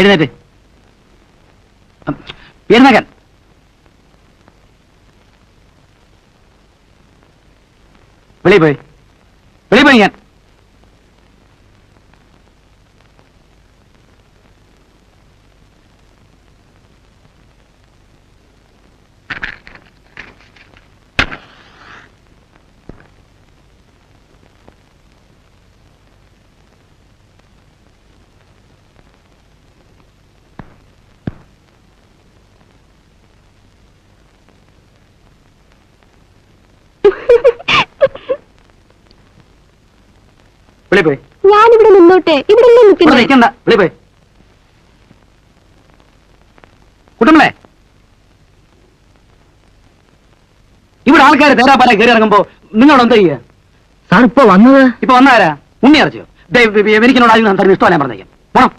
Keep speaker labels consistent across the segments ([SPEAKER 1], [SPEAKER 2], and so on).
[SPEAKER 1] എഴുന്നേറ്റ്. എഴുന്നേക്കാൻ വെളിയിൽ പോയി. വെളിയിൽ പോയി ഞാൻ.
[SPEAKER 2] ഞാനിവിടെ നിന്നോട്ടെ. ഇവിടെ
[SPEAKER 1] നിൽക്കണ്ട. വെളിയിൽ പോയി. കുട്ടമ്പളെ ഇവിടെ ആൾക്കാർ തേരാപ്പാല കയറി ഇറങ്ങുമ്പോ നിങ്ങളോട് എന്താ ചെയ്യുക
[SPEAKER 3] സാർ ഇപ്പൊ വന്നത്?
[SPEAKER 1] ഇപ്പൊ വന്നാരാ ഉണ്ണി അറിച്ചു എനിക്കിനോട് ആദ്യം ഇഷ്ടമല്ല പറഞ്ഞേക്കാം. പോണം.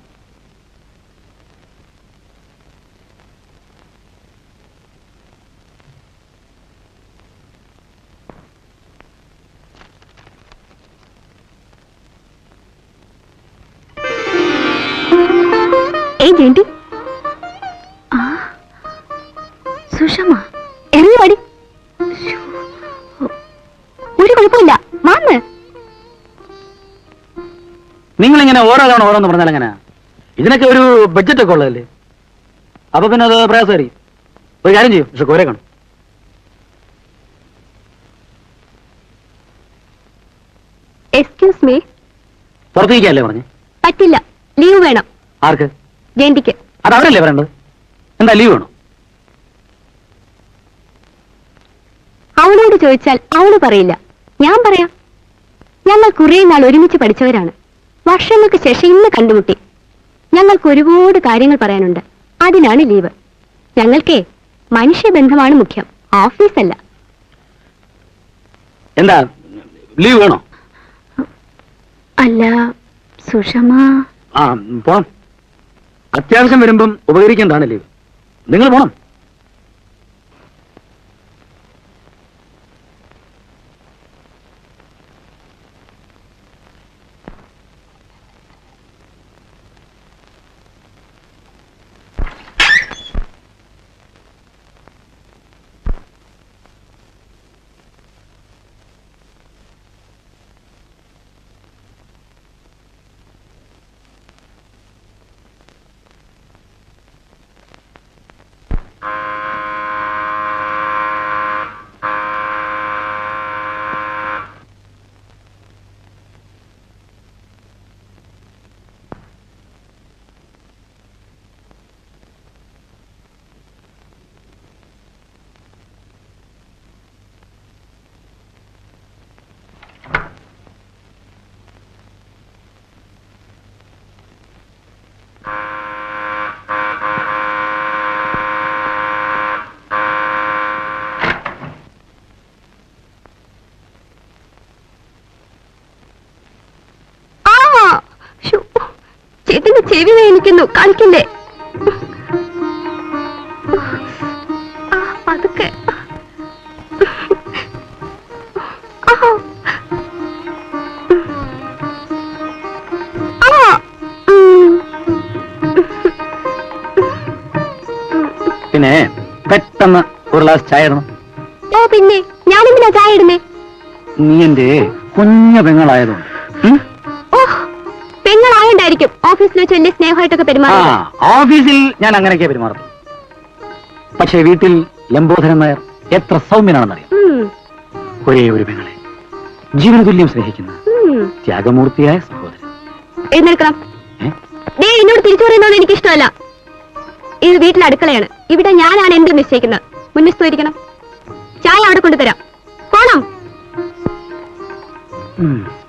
[SPEAKER 2] ജയന്തി ആ സുഷമ ഇറങ്ങി പാടി ഒരു കുഴപ്പമില്ല. നിങ്ങൾ
[SPEAKER 1] ഇങ്ങനെ ഓരോ തവണ ഓരോന്ന് പറഞ്ഞാൽ എങ്ങനെ ഇതിനൊക്കെ ഒരു ബഡ്ജറ്റ് ഒക്കെ ഉള്ളതല്ലേ? അപ്പൊ പിന്നെ അത് പ്രയാസമായിരിക്കും. ഒരു കാര്യം ചെയ്യും പക്ഷെ കോരെ കാണും.
[SPEAKER 2] എക്സ്ക്യൂസ് മീ
[SPEAKER 1] പുറത്തേക്കല്ലേ പറഞ്ഞേ?
[SPEAKER 2] പറ്റില്ല. ലീവ് വേണം.
[SPEAKER 1] ആർക്ക്?
[SPEAKER 2] ജയന്തിക്ക്.
[SPEAKER 1] അത് അവരല്ലേ പറയേണ്ടത്? എന്താ ലീവ് വേണോ?
[SPEAKER 2] അവളോട് ചോദിച്ചാൽ അവൾ പറയില്ല. ഞാൻ പറയാം. ഞങ്ങൾ കുറെ നാൾ ഒരുമിച്ച് പഠിച്ചവരാണ്. വർഷങ്ങൾക്ക് ശേഷം ഇന്ന് കണ്ടുമുട്ടി. ഞങ്ങൾക്ക് ഒരുപാട് കാര്യങ്ങൾ പറയാനുണ്ട്. അതിനാണ് ലീവ് ഞങ്ങൾക്കേ മനുഷ്യബന്ധമാണ് മുഖ്യം. ഓഫീസല്ല
[SPEAKER 1] എന്താ? ലീവ് വേണോ?
[SPEAKER 2] അല്ല സുഷമ.
[SPEAKER 1] ആ പോണം. അത്യാവശ്യം വരുമ്പം ഉപകരിക്കേണ്ടതാണ് ലീവ് നിങ്ങൾ പോണം
[SPEAKER 2] ആ ശ്ശോ, ചേട്ടന്റെ ചെവി വേദനിക്കുന്നു കളിക്കണ്ടേ ആ, പതുക്കെ.
[SPEAKER 1] പിന്നെ പെട്ടെന്ന് ഒരു ഗ്ലാസ് ചായ ഇടണം.
[SPEAKER 2] ഓ പിന്നെ. ഞാനെന്തിനാ ചായ ഇടുന്നേ?
[SPEAKER 1] നീ എന്റെ കുഞ്ഞു പെങ്ങളായതുകൊണ്ട്.
[SPEAKER 2] പെങ്ങളായോണ്ടായിരിക്കും ഓഫീസിൽ വെച്ച് എന്റെ സ്നേഹമായിട്ടൊക്കെ
[SPEAKER 1] ആ
[SPEAKER 2] പെരുമാറുന്നത്
[SPEAKER 1] ഓഫീസിൽ ഞാൻ അങ്ങനെയൊക്കെ പെരുമാറും പക്ഷേ വീട്ടിൽ ലംബോധരൻ നായർ എത്ര സൗമ്യനാണെന്നറിയാം.
[SPEAKER 2] ഉം,
[SPEAKER 1] ഒരേ ഒരു പെങ്ങളെ. ജീവനതുല്യം സ്നേഹിക്കുന്ന
[SPEAKER 2] ഉം.
[SPEAKER 1] ത്യാഗമൂർത്തിയായ സഹോദരൻ.
[SPEAKER 2] എഴുന്നേൽക്കണം
[SPEAKER 1] ഏ?
[SPEAKER 2] ദേ എന്നോട് തിരിച്ചു പറയുന്നത് എനിക്ക് ഇഷ്ടമല്ല ഇത് വീട്ടിലെ അടുക്കളയാണ്. ഇവിടെ ഞാനാണ് എന്ത് നിശ്ചയിക്കുന്നത്. മുന്നിൽ ഇരിക്കണം ചായ അവിടെ കൊണ്ടുതരാം. പോണം.
[SPEAKER 1] ഉം.